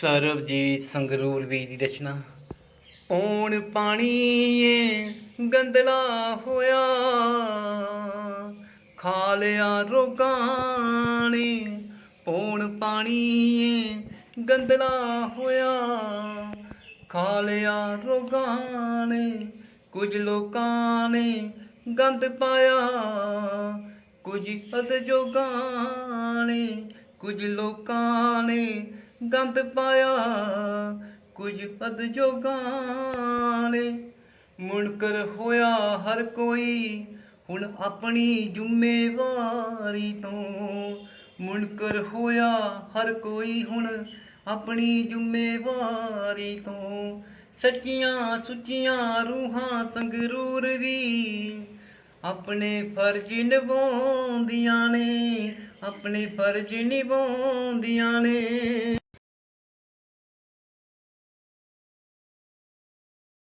ਸਰਬਜੀਤ ਸੰਗਰੂਰ ਵੀ ਦੀ ਰਚਨਾ। ਓਣ ਪਾਣੀ ਏ ਗੰਦਲਾ ਹੋਇਆ ਖਾ ਲਿਆ ਰੋਗਾਂ ਨੇ ਪੌਣ ਪਾਣੀ ਏ ਗੰਦਲਾ ਹੋਇਆ ਖਾ ਲਿਆ ਰੋਗਾਂ ਨੇ ਕੁਝ ਲੋਕਾਂ ਨੇ ਗੰਦ ਪਾਇਆ, ਕੁਝ ਅਦਜੋਗਾਂ ਨੇ। ਕੁਝ ਲੋਕਾਂ ਨੇ ਗੰਦ ਪਾਇਆ। ਕੁਝ ਅਦਜੋਗਾਂ ਨੇ। ਮੁਨਕਰ ਹੋਇਆ ਹਰ ਕੋਈ। ਹੁਣ ਆਪਣੀ ਜ਼ਿੰਮੇਵਾਰੀ ਤੋਂ ਮੁਨਕਰ ਹੋਇਆ ਹਰ ਕੋਈ। ਹੁਣ ਆਪਣੀ ਜ਼ਿੰਮੇਵਾਰੀ ਤੋਂ ਸੱਚੀਆਂ ਸੁੱਚੀਆਂ ਰੂਹਾਂ ਸੰਗਰੂਰ ਵੀ ਆਪਣੇ ਫਰਜ਼ ਨਿਭਾਉਂਦੀਆਂ ਨੇ। ਆਪਣੇ ਫਰਜ਼ ਨਿਭਾਉਂਦੀਆਂ ਨੇ।